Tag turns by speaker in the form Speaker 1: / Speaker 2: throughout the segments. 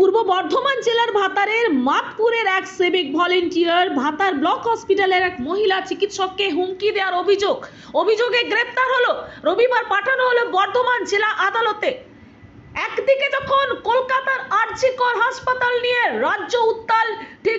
Speaker 1: পূর্ব বর্ধমান জেলার ভাতারের মাতপুরের এক civic volunteer ভাতার ব্লক হসপিটালের এক মহিলা চিকিৎসককে হুমকি দেওয়ার অভিযোগ। অভিযোগে গ্রেপ্তার হলো, রবিবার পাঠানো হলো বর্ধমান জেলা আদালতে। একদিকে যখন কলকাতার আরজিকর হাসপাতাল নিয়ে রাজ্য উত্তাল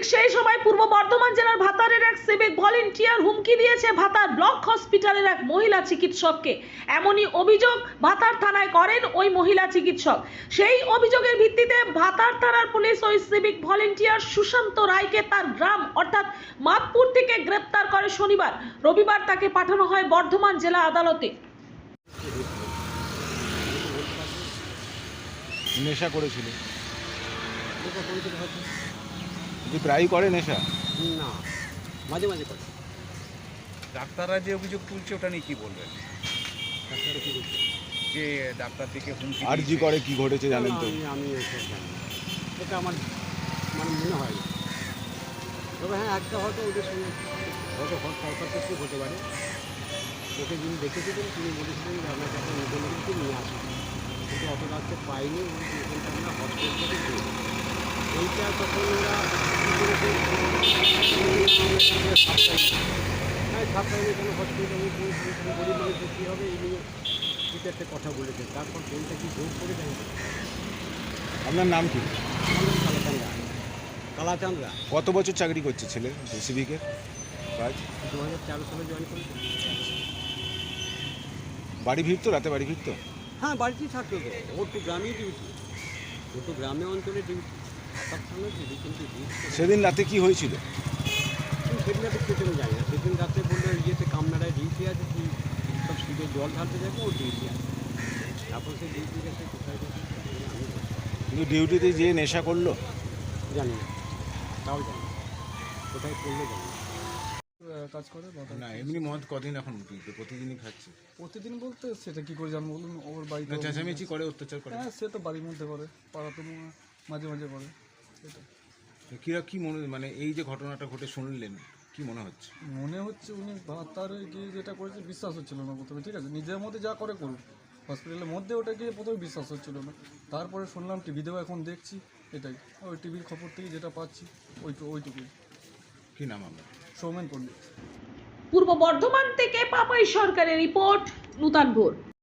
Speaker 1: ঠিক সেই সময় পূর্ব বর্ধমান জেলার ভাতারের এক সিভিক ভলেন্টিয়ার হুমকি দিয়েছে ভাতার ব্লক হসপিটালের এক মহিলা চিকিৎসককে। এমনই অভিযোগ ভাতার থানায় করেন ওই মহিলা চিকিৎসক। সেই অভিযোগের ভিত্তিতে ভাতার থানার পুলিশ ওই সিভিক ভলেন্টিয়ার সুশান্ত রায়কে তার গ্রাম, অর্থাৎ মাতপুর থেকে গ্রেপ্তার করে শনিবার। রবিবার তাকে পাঠানো হয় বর্ধমান জেলা আদালতে।
Speaker 2: নেশা করেছিল।
Speaker 3: পরিচিত হয়তো
Speaker 2: যে প্রায়ই করে নেশা?
Speaker 3: না মাঝে মাঝে করে।
Speaker 4: ডাক্তাররা যে অভিযোগ তুলছে ওটা নিয়ে কি বলবেন?
Speaker 3: ডাক্তারে কি বলছে?
Speaker 4: যে ডাক্তার দিকে হুমকি
Speaker 2: আর জি করে কি ঘটেছে জানেন তো?
Speaker 3: আমি। এটা আমার মানে মনে হয় তবে হ্যাঁ একটা হয়তো ওদের সঙ্গে হয়তো হট সরকার থেকে হতে পারে। ওকে যিনি দেখেছিলেন তিনি বলেছিলেন যে আপনার কাছে নতুনকে নিয়ে আসুন। কিন্তু অত রাত্রে পাইনি ওই এখানটা আমরা হসপিটাল থেকে এইটা তখন ওরা হ্যাঁ সাপ্তাহে এখানে হসপিটালে গরিব মানুষের কী হবে এই নিয়ে দু চারটে কথা বলেছে। তারপর ট্রেনটা কি করে
Speaker 2: আপনার নাম কি? কত বছর চাকরি করছে ছেলে সিভিকের কাজ?
Speaker 3: দু হাজার তেরো সালে জয়েন করেছে।
Speaker 2: বাড়ি ফিরতো রাতে বাড়ি ফিরতো?
Speaker 3: হ্যাঁ বাড়িতেই থাকতো তো। ওর তো গ্রামেই ডিউটি ও তো গ্রামে অঞ্চলে ডিউটি
Speaker 2: সেদিন রাতে কি হয়েছিল?
Speaker 3: সেদিন রাতে পেছনে যাই না সেদিন রাতে বলল ইয়েতে কামনাড়ায় ডিউটি আছে সব সিটে জল ঢালতে যাবে ও ডিউটি আছে তারপর সে ডিউটি গেছে কোথায় গেছে
Speaker 2: কিন্তু ডিউটিতে যে নেশা করল?
Speaker 3: জানি না তাও জানি না কোথায় করলে জানি না
Speaker 5: কাজ করে
Speaker 2: না এমনি মদ কদিন এখন প্রতিদিনই খাচ্ছে।
Speaker 5: প্রতিদিন বলতে সেটা কি করে জানব বলুন? ওর বাড়িতে
Speaker 2: চেঁচামেচি করে অত্যাচার করে।
Speaker 5: হ্যাঁ সে তো বাড়ির মধ্যে করে পাড়াতে মাঝে মাঝে করে।
Speaker 2: কিরা কি মনে মানে এই যে ঘটনাটা ঘটে শুনলেন কি মনে হচ্ছে?
Speaker 5: মনে হচ্ছে উনি ভাতারে গিয়ে যেটা করেছে বিশ্বাস হচ্ছিল না প্রথমে ঠিক আছে? নিজের মধ্যে যা করে করুন হসপিটালের মধ্যে ওটা গিয়ে প্রথমে বিশ্বাস হচ্ছিল না। তারপরে শুনলাম টিভিতেও এখন দেখছি এটাই। ওই টিভির খবর থেকে যেটা পাচ্ছি ওইটু ওইটুকুই
Speaker 2: কি নাম আপনার?
Speaker 5: সৌমেন পণ্ডিত।
Speaker 1: পূর্ব বর্ধমান থেকে পাপাই সরকারের রিপোর্ট নূতন ভোর।